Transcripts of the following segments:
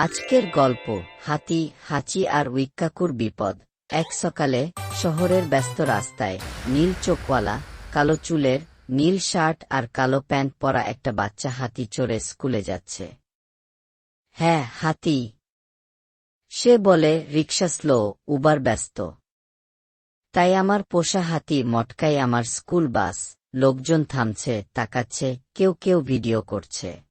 আজকের গল্প, হাতি, হাঁচি আর উইক্কাকুর বিপদ। এক সকালে শহরের ব্যস্ত রাস্তায় নীল চোখওয়ালা, কালো চুলের, নীল শার্ট আর কালো প্যান্ট পরা একটা বাচ্চা হাতি চড়ে স্কুলে যাচ্ছে। হ্যাঁ হাতি। সে বলে, রিক্সা স্লো, উবার ব্যস্ত। তাই আমার পোষা হাতি মটকাই আমার স্কুল বাস, লোকজন থামছে, তাকাচ্ছে, কেউ কেউ ভিডিও করছে।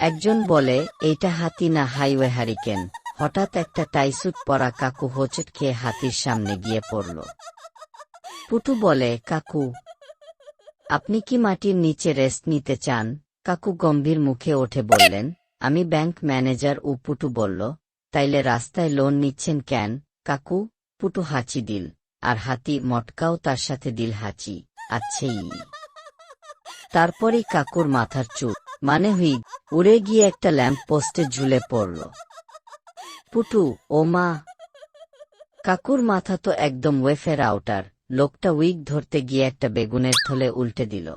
একজন বলে, এইটা হাতি না হাইওয়ে হারিকেন। হঠাৎ একটা টাইসুট পরা কাকু হোচট খেয়ে হাতির সামনে গিয়ে পড়ল। পুটু বলে, কাকু, আপনি কি মাটির নিচে রেস্ট নিতে চান? কাকু গম্ভীর মুখে ওঠে বললেন, আমি ব্যাংক ম্যানেজার ও পুটু বলল, তাইলে রাস্তায় লোন নিচ্ছেন কেন? কাকু, পুটু হাঁচি দিল, আর হাতি মটকাও তার সাথে দিল হাঁচি, আচ্ছেই। তারপরেই কাকুর মাথার চুপ মানে হুই উড়ে গিয়ে একটা ল্যাম্প পোস্টে ঝুলে পড়ল। পুটু, ও মা। কাকুর মাথা তো একদম ওয়েফের আউটার, লোকটা উইক ধরতে গিয়ে একটা বেগুনের থলে উল্টে দিল।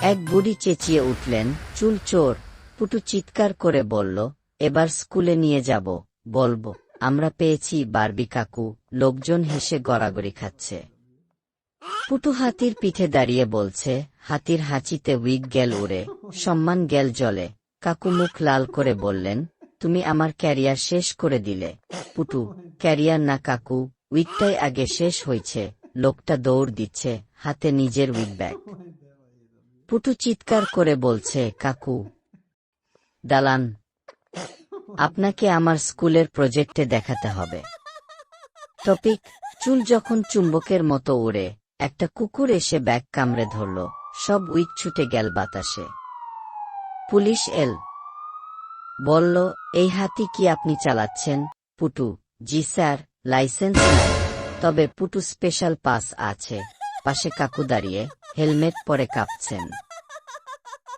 এক বুড়ি চেঁচিয়ে উঠলেন, চুল চোর। পুটু চিৎকার করে বলল, এবার স্কুলে নিয়ে যাব, বলব, আমরা পেয়েছি বারবি কাকু, লোকজন হেসে গড়াগড়ি খাচ্ছে। পুটু হাতির পিঠে দাঁড়িয়ে বলছে, হাতির হাঁচিতে উইক গেল উড়ে সম্মান গেল জলে। কাকু মুখ লাল করে বললেন, তুমি আমার ক্যারিয়ার শেষ করে দিলে। পুটু ক্যারিয়ার না কাকু উইকটাই আগে শেষ হয়েছে লোকটা দৌড় দিচ্ছে, হাতে নিজের উইক ব্যাগ। পুটু চিৎকার করে বলছে, কাকু, দালান, আপনাকে আমার স্কুলের প্রজেক্টে দেখাতে হবে। টপিক, চুল যখন চুম্বকের মতো উড়ে একটা কুকুর এসে ব্যাগ কামড়ে ধরল, সব উইক ছুটে গেল বাতাসে। পুলিশ এল। বলল, এই হাতি কি আপনি চালাচ্ছেন? পুটু। জি, স্যার, লাইসেন্স নাই। তবে পুটু স্পেশাল পাস আছে। পাশে কাকু দাঁড়িয়ে হেলমেট পরে কাঁপছেন।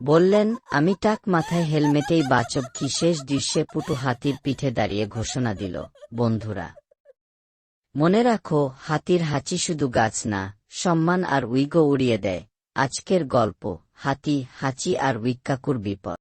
বললেন, আমি টাক মাথায় হেলমেটেই বাচব কি শেষ দৃশ্যে পুটু হাতির পিঠে দাঁড়িয়ে ঘোষণা দিল, বন্ধুরা। মনে রাখো, হাতির হাঁচি শুধু গাছ না, সম্মান আর উইগো উড়িয়ে দেয়। আজকের গল্প, হাতি, হাঁচি আর উইক্কাকুর বিপদ।